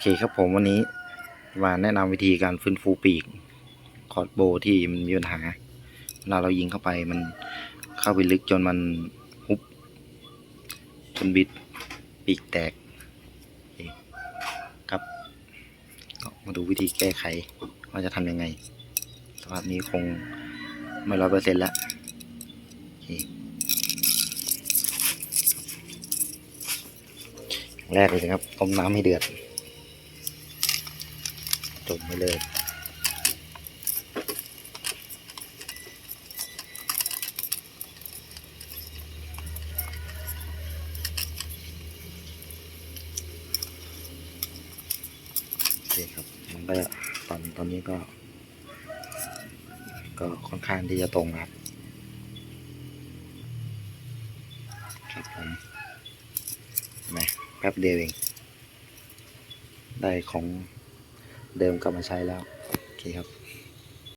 อเคครับผมวันนี้มาแนะนำวิธีการฟื้นฟูปีกคอร์ดโบที่มันมีปัญหาเวลาเรายิงเข้าไปมันเข้าไปลึกจนมันฮุบจนบิดปีกแตกครับก็มาดูวิธีแก้ไขว่าจะทำยังไง สภาพนี้คงไม่ร้อยเปอร์เซ็นต์แล้วแรกเลยครับต้มน้ำให้เดือด จุ่มไปเลยโอเคครับมันก็ตอนตอนนี้ก็ ก็ค่อนข้างที่จะตรงครับ ครับผมนไหมแป๊บเดียวเองได้ของ เดิมกลับมาใช้แล้ว โอเคครับ